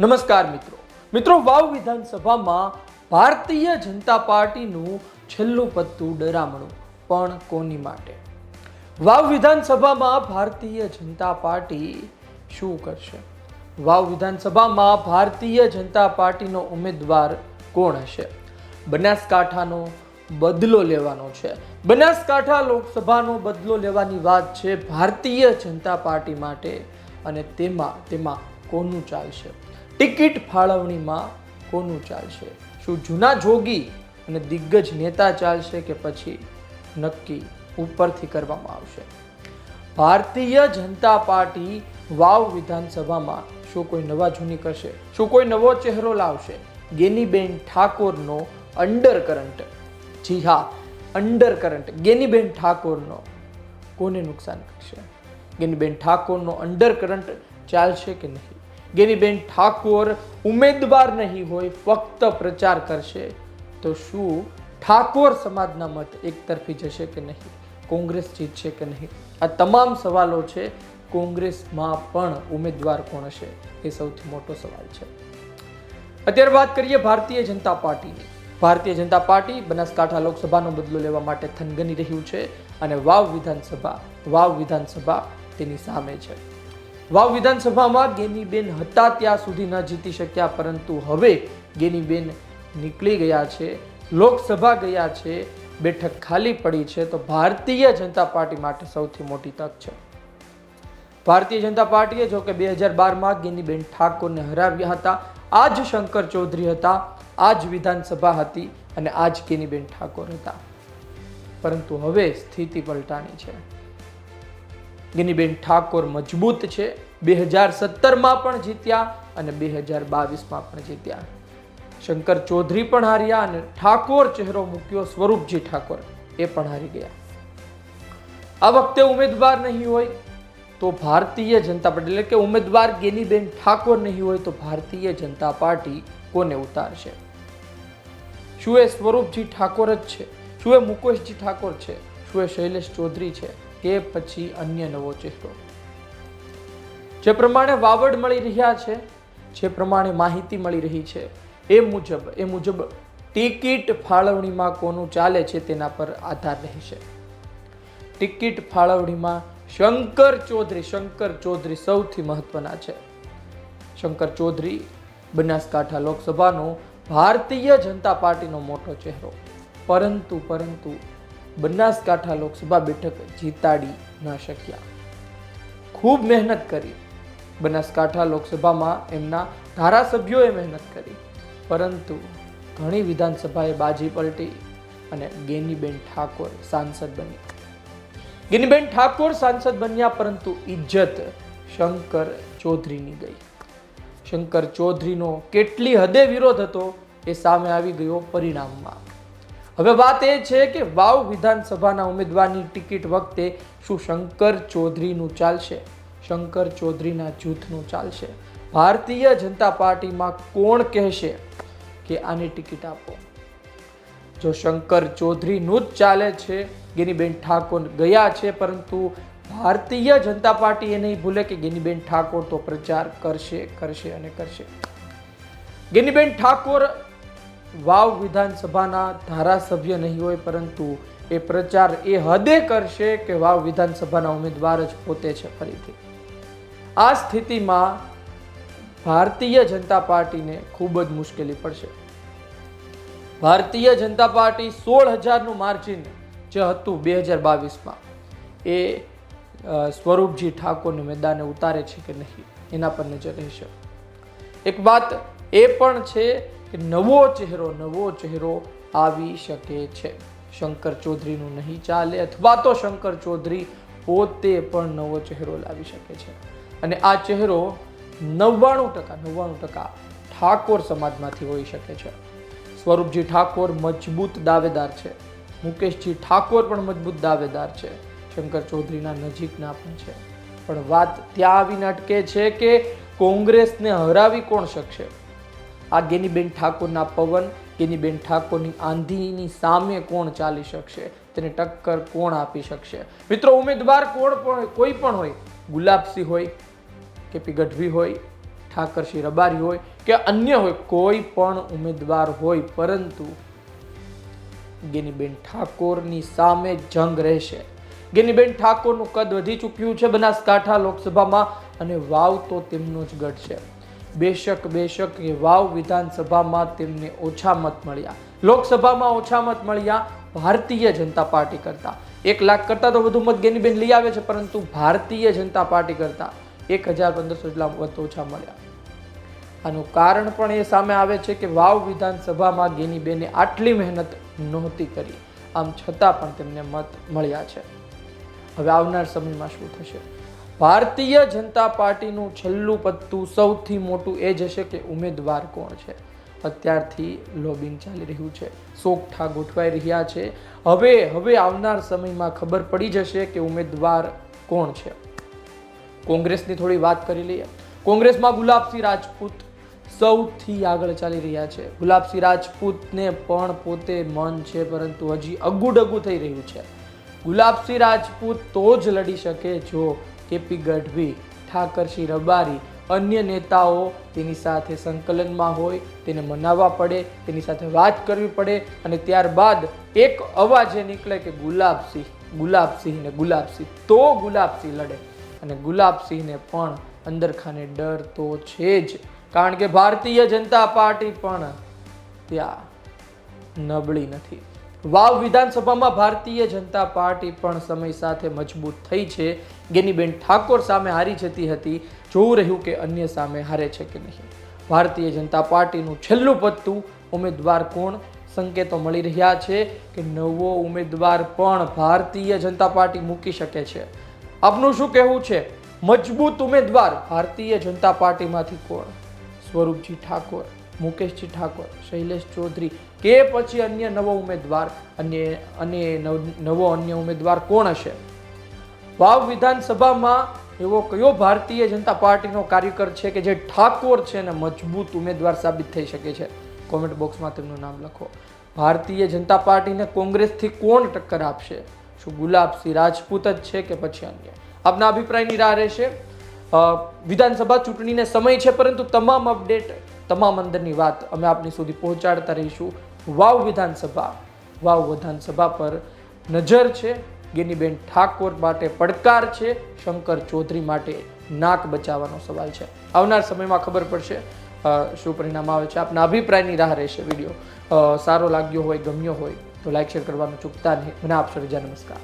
નમસ્કાર મિત્રો. મિત્રો, વાવ વિધાનસભામાં ભારતીય જનતા પાર્ટીનું છેલ્લું પત્તું ડરામણું, પણ કોની માટે? વાવ વિધાનસભામાં ભારતીય જનતા પાર્ટી શું કરશે? વાવ વિધાનસભામાં ભારતીય જનતા પાર્ટીનો ઉમેદવાર કોણ હશે? બનાસકાંઠાનો બદલો લેવાનો છે. બનાસકાંઠા લોકસભાનો બદલો લેવાની વાત છે ભારતીય જનતા પાર્ટી માટે. અને તેમાં તેમાં કોનું ચાલશે? ટિકિટ ફાળવણીમાં કોનું ચાલશે? શું જૂના જોગી અને દિગ્ગજ નેતા ચાલશે કે પછી નક્કી ઉપરથી કરવામાં આવશે? ભારતીય જનતા પાર્ટી વાવ વિધાનસભામાં શું કોઈ નવા જૂની કરશે? શું કોઈ નવો ચહેરો લાવશે? ગેનીબેન ઠાકોરનો અંડર કરંટ જી હા અંડર કરંટ ગેનીબેન ઠાકોરનો કોને નુકસાન કરશે? ગેનીબેન ઠાકોરનો અંડર કરંટ ચાલશે કે નહીં? ગેનીબેન ઠાકોર ઉમેદવાર નહીં હોય, ફક્ત પ્રચાર કરશે. તો શું ઠાકોર સમાજના મત એકતરફી જશે કે નહીં? કોંગ્રેસ જીતશે કે નહીં? આ તમામ સવાલો છે, કોંગ્રેસમાં પણ ઉમેદવાર કોણ હશે? એ સૌથી મોટો સવાલ છે. અત્યારે વાત કરીએ ભારતીય જનતા પાર્ટીની. ભારતીય જનતા પાર્ટી બનાસકાંઠા લોકસભાનો બદલો લેવા માટે થનગની રહ્યું છે અને વાવ વિધાનસભા વાવ વિધાનસભા તેની સામે છે. વાવ વિધાનસભામાં ગેનીબેન હતા ત્યાં સુધી ન જીતી શક્યા, પરંતુ હવે ગેનીબેન નીકળી ગયા છે, લોકસભા ગયા છે, બેઠક ખાલી પડી છે, તો ભારતીય જનતા પાર્ટી માટે સૌથી મોટી તક છે. ભારતીય જનતા પાર્ટીએ જો કે બે હજાર બારમાં ગેનીબેન ઠાકોરને હરાવ્યા હતા આ જ શંકર ચૌધરી હતા આ જ વિધાનસભા હતી અને આ જ ગેનીબેન ઠાકોર હતા. પરંતુ હવે સ્થિતિ પલટાની છે. ગેનીબેન ઠાકોર મજબૂત છે. બે હજાર સત્તરમાં પણ જીત્યા અને બે હજાર બાવીસમાં પણ જીત્યા. શંકર ચૌધરી પણ હાર્યા અને ઠાકોર ચહેરો મૂક્યો સ્વરૂપજી ઠાકોર. એ પણ હારી ગયા. આ વખતે ઉમેદવાર નહીં હોય તો ભારતીય જનતા પાર્ટી, એટલે કે ઉમેદવાર ગેનીબેન ઠાકોર નહીં હોય તો ભારતીય જનતા પાર્ટી કોને ઉતારશે? શું એ સ્વરૂપજી ઠાકોર જ છે? શું એ મુકેશજી ઠાકોર છે? શું એ શૈલેષ ચૌધરી છે? કે પછી અન્ય નવો ચહેરો. જે પ્રમાણે વાવડ મળી રહ્યા છે, જે પ્રમાણે માહિતી મળી રહી છે, એ મુજબ એ મુજબ ટિકિટ ફાળવણીમાં કોનું ચાલે છે તેના પર આધાર રહેશે. ટિકિટ ફાળવણીમાં શંકર ચૌધરી શંકર ચૌધરી સૌથી મહત્વના છે. શંકર ચૌધરી બનાસકાંઠા લોકસભાનો ભારતીય જનતા પાર્ટીનો મોટો ચહેરો. પરંતુ પરંતુ બનાસકાંઠા લોકસભા બેઠક જીતાડી ન શક્યા. ખૂબ મહેનત કરી. બનાસકાંઠા લોકસભામાં એમના ધારાસભ્યોએ મહેનત કરી. પરંતુ ઘણી વિધાનસભાએ બાજી પલટી અને ગેનીબેન ઠાકોર સાંસદ બની ગિનીબેન ઠાકોર સાંસદ બન્યા પરંતુ ઇજ્જત શંકર ચૌધરીની ગઈ. શંકર ચૌધરીનો કેટલી હદે વિરોધ હતો એ સામે આવી ગયો પરિણામમાં. હવે વાત એ છે કે વાવ વિધાનસભાના ઉમેદવારની ટિકિટ વખતે શું શંકર ચૌધરીનું ચાલશે? શંકર ચૌધરીના જૂથનું ચાલશે? ભારતીય જનતા પાર્ટીમાં કોણ કહેશે કે આની ટિકિટ આપો? જો શંકર ચૌધરીનું જ ચાલે છે, ગેનીબેન ઠાકોર ગયા છે, પરંતુ ભારતીય જનતા પાર્ટી એ નહીં ભૂલે કે ગેનીબેન ઠાકોર તો પ્રચાર કરશે કરશે અને કરશે. ગેનીબેન ઠાકોર વાવ વિધાનસભાના ધારાસભ્ય નહીં હોય પરંતુ એ પ્રચાર એ હદે કરશે કે વાવ વિધાનસભાના ઉમેદવાર જ પોતે છે ફરીથી. આ સ્થિતિમાં ભારતીય જનતા પાર્ટીને ખૂબ જ મુશ્કેલી પડશે. ભારતીય જનતા પાર્ટી સોળ હજારનું માર્જિન જે હતું બે હજાર બાવીસમાં એ સ્વરૂપજી ઠાકોરને મેદાને ઉતારે છે કે નહીં એના પર નજર રહેશે. એક વાત એ પણ છે કે નવો ચહેરો નવો ચહેરો આવી શકે છે. શંકર ચૌધરીનું નહીં ચાલે અથવા તો શંકર ચૌધરી પોતે પણ નવો ચહેરો લાવી શકે છે. અને આ ચહેરો નવ્વાણું ટકા નવ્વાણું ટકા ઠાકોર સમાજમાંથી હોઈ શકે છે. સ્વરૂપજી ઠાકોર મજબૂત દાવેદાર છે. મુકેશજી ઠાકોર પણ મજબૂત દાવેદાર છે. શંકર ચૌધરીના નજીકના પણ છે. પણ વાત ત્યાં આવીને અટકે છે કે કોંગ્રેસને હરાવી કોણ શકશે? આ ગેનીબેન ઠાકોરના પવન, ગેનીબેન ઠાકોરની આંધીની સામે કોણ ચાલી શકશે? તેને ટક્કર કોણ આપી શકશે? મિત્રો, ઉમેદવાર કોણ પણ કોઈ પણ હોય, ગુલાબસિંહ હોય કે પી ગઢવી હોય, ઠાકરસિંહ રબારી હોય કે અન્ય હોય, કોઈ પણ ઉમેદવાર હોય, પરંતુ ગેનીબેન ઠાકોરની સામે જંગ રહેશે. ગેનીબેન ઠાકોરનું કદ વધી ચૂક્યું છે બનાસકાંઠા લોકસભામાં અને વાવ તો તેમનો જ ગઢ છે. બેશક બેશક એ વાવ વિધાનસભામાં તેમને ઓછા મત મળ્યા. લોકસભામાં ઓછા મત મળ્યા, ભારતીય જનતા પાર્ટી કરતા. એક લાખ કરતાં તો વધુ મત ગેનીબેન લઈ આવે છે, પરંતુ ભારતીય જનતા પાર્ટી કરતા એક હજાર પંદરસો જેટલા મત ઓછા મળ્યા. આનું કારણ પણ એ સામે આવે છે કે વાવ વિધાનસભામાં ગેનીબેને આટલી મહેનત નહોતી કરી. આમ છતાં પણ તેમને મત મળ્યા છે. હવે આવનાર સમયમાં શું થશે? ભારતીય જનતા પાર્ટીનું છેલ્લું પત્તું સૌથી મોટું એ જ હશે કે ઉમેદવાર કોણ છે. અત્યારથી લોબિંગ ચાલી રહ્યું છે. સોગઠા ગોઠવાઈ રહ્યા છે. હવે હવે આવનાર સમયમાં ખબર પડી જશે કે ઉમેદવાર કોણ છે. કોંગ્રેસની થોડી વાત કરી લઈએ. કોંગ્રેસમાં ગુલાબસિંહ રાજપૂત સૌથી આગળ ચાલી રહ્યા છે. ગુલાબસિંહ રાજપૂતને પણ પોતે મન છે, પરંતુ હજી અગુડગુ થઈ રહ્યું છે. ગુલાબસિંહ રાજપૂત તો જ લડી શકે જો કેપી ગઢવી ઠાકરસિંહ રબારી, અન્ય નેતાઓ તેની સાથે સંકલનમાં હોય, તેને મનાવવા પડે, તેની સાથે વાત કરવી પડે અને ત્યારબાદ એક અવાજ એ નીકળે કે ગુલાબસિંહ ગુલાબસિંહ ને ગુલાબસિંહ તો ગુલાબસિંહ લડે. અને ગુલાબસિંહને પણ અંદરખાને ડર તો છે જ. કારણ કે ભારતીય જનતા પાર્ટી પણ ત્યાં નબળી નથી. વાવ વિધાનસભામાં ભારતીય જનતા પાર્ટી પણ સમય સાથે મજબૂત થઈ છે. ગેનીબેન ઠાકોર સામે હારી જતી હતી. જોવું રહ્યું કે અન્ય સામે હારે છે કે નહીં. ભારતીય જનતા પાર્ટીનું છેલ્લું પત્તું, ઉમેદવાર કોણ? સંકેતો મળી રહ્યા છે કે નવો ઉમેદવાર પણ ભારતીય જનતા પાર્ટી મૂકી શકે છે. આપનું શું કહેવું છે? મજબૂત ઉમેદવાર ભારતીય જનતા પાર્ટીમાંથી કોણ? સ્વરૂપજી ઠાકોર. મુકેશજી ઠાકોર, શૈલેષ ચૌધરી કે પછી અન્ય નવો ઉમેદવાર, અન્ય અને નવો અન્ય ઉમેદવાર કોણ હશે? વાવ વિધાનસભામાં એવો કયો ભારતીય જનતા પાર્ટીનો કાર્યકર છે કે જે ઠાકોર છે અને મજબૂત ઉમેદવાર સાબિત થઈ શકે છે? કોમેન્ટ બોક્સમાં તેમનું નામ લખો. ભારતીય જનતા પાર્ટીને કોંગ્રેસથી કોણ ટક્કર આપશે? શું ગુલાબસિંહ રાજપૂત જ છે કે પછી અન્ય? આપના અભિપ્રાયની રાહ રહેશે. વિધાનસભા ચૂંટણીને સમય છે, પરંતુ તમામ અપડેટ તમામ અંદરની વાત અમે આપની સુધી પહોંચાડતા રહીશું. વાવ વિધાનસભા. વાવ વિધાનસભા પર નજર છે. ગેનીબેન ઠાકોર માટે પડકાર છે. શંકર ચૌધરી માટે નાક બચાવવાનો સવાલ છે. આવનાર સમયમાં ખબર પડશે શું પરિણામ આવે છે. આપના અભિપ્રાયની રાહ રહેશે વીડિયો. સારો લાગ્યો હોય, ગમ્યો હોય, તો લાઇક શેર કરવાનું ચૂકતા નહીં. મને આપશો રજા નમસ્કાર.